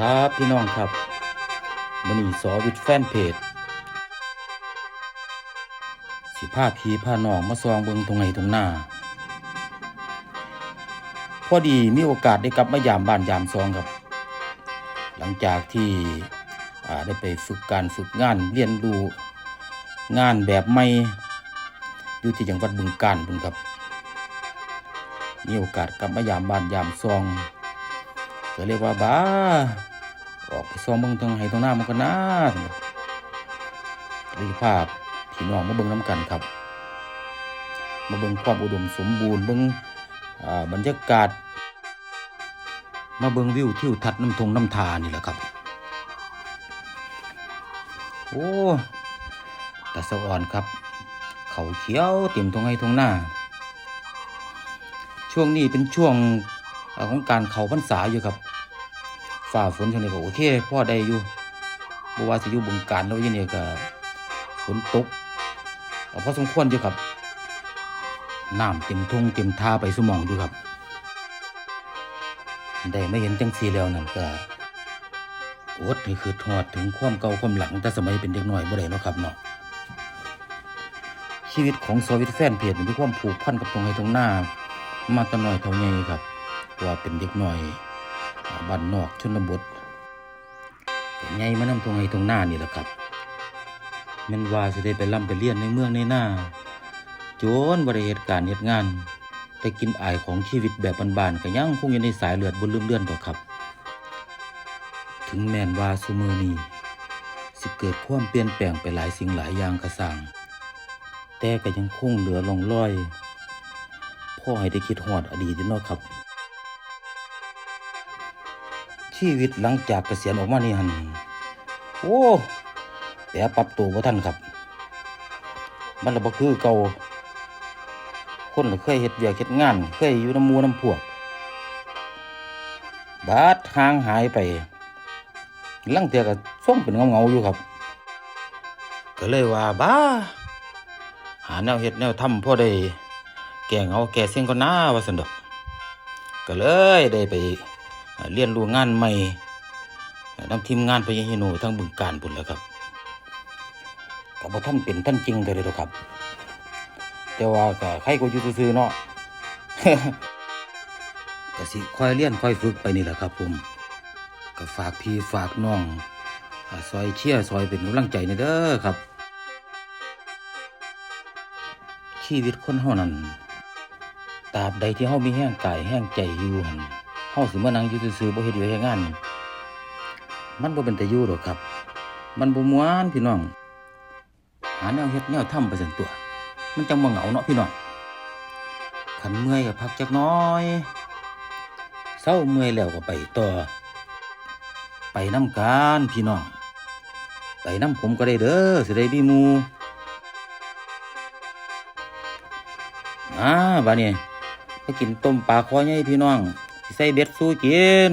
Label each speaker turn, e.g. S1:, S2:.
S1: ครับพี่น้องครับมันนี่สอวิดแฟนเพจสิผ้าพีผ้าน้องมาซองเบิงตรงไหนตรงหน้า พอดีมีโอกาสได้กลับมายามบ้านยามซองครับ หลังจากที่ได้ไปฝึกการฝึกงานเรียนรู้งานแบบใหม่อยู่ที่จังหวัดบึงกาฬพุ่นครับ มีโอกาสกลับมายามบ้านยามซอง ก็เรียกว่าบ้าออกไปซองเบิ่งตรงไห้ตรงหน้ามันก็น่ารีภาพพี่น้องมาเบิ่งน้ำกันครับ มาเบิ่งความอุดมสมบูรณ์เบิ่งอ่าบรรยากาศ มาเบิ่งวิวทิวทัศน์น้ำทงน้ำทานี่แหละครับ โอ้แต่สะอ่อนครับ เขาเขียวเต็มทงไห้ทงหน้า ช่วงนี้เป็นช่วง ของการเขาพรรษาอยู่ครับฝ่าฝนช่วงนี้ก็โอเคพ่อได้อยู่บ่ว่าสิอยู่บึงการแล้วอยี่นี่ก็ฝนตกเอาพอสมควรอยู่ครับน้ำเต็มทุ่งเต็มท่าไปสมองอยู่ครับ ได้ไม่เห็นจังสีแล้วนั่นก็โอดนี่คือทอดถึงความเก่าความหลังแต่สมัยเป็นเด็กน้อยบ่ได้เนาะครับเนาะชีวิตของสวิตแฟนเพจมีความผูกพันกับตรงไหนตรงหน้า มาแตะน้อยเท่าใหญ่ครับ ว่าเป็นเด็กหน้อยบ้านนอกชนบทแต่ใหญ่มานำตรงไหนตรงหน้านี่แหละครับแม่นว่าจะได้ไปร่ำไปเรียนในเมืองในหน้าโจนบริเหตุการณ์เหตุงาน แต่กินอายของชีวิตแบบบานๆก็ยังคงอยู่ในสายเลือดบนลืมเลือนต่อครับ ถึงแม้นว่าสุมือนี้สิเกิดความเปลี่ยนแปลงไปหลายสิ่งหลายอย่างกระสังแต่ก็ยังคงเหลือลองรอยพ่อให้ได้คิดฮอดอดีตอยู่เนาะครับ ชีวิตหลังจากเกษียณออกมานี่หันโอ้แต่ปรับตัวบ่ทันครับ มันละบคือเก่าคนเคยเฮ็ดเวียกเฮ็ดงาน เคยอยู่น้ำมูน้ำพวก บาดห่างหายไปลังเตียก็ส่งเป็นเงาๆอยู่ครับ ก็เลยว่าบ้า หาแนวเฮ็ดแนวทำพ่อได้ แก่เงาแก่เสียงก็น่าว่าสันดอก ก็เลยได้ไป เรียนรู้งานใหม่เอ่อนำทีมงานพยาฮิโนทั้งบึงการบุญแล้วครับก็บ่ท่านเป็นท่านจริงเลยเด้อครับ แต่ว่าก็ใครก็อยู่ซื่อๆเนาะก็สิค่อยเรียนค่อยฝึกไปนี่แหละครับผมก็ฝากพี่ฝากน้องซอยเชียร์ซอยเป็นกำลังใจในเด้อครับ ชีวิตคนเฮานั้นตราบใดที่เฮามีแห้งกายแห้งใจอยู่หั่น เฮาสิมานั่งอยู่ซื่อๆบ่เฮ็ดเวียกเฮ็ดงาน มันบ่เป็นแต่อยู่หรอกครับ มันบ่ม่วนพี่น้อง หาแนวเฮ็ดแนวทำไปซั่นตัว มันจังบ่เหงาเนาะพี่น้องคันเมื่อยก็พักจักน้อยเศร้าเมื่อยแล้วก็ไปต่อ ไปน้ำกันพี่น้อง ไปน้ำผมก็ได้เด้อสิได้มีหมู่อ่าบาดนี้ไปกินต้มปลาคอใหญ่พี่น้อง ใส่เบ็ดสู้กิน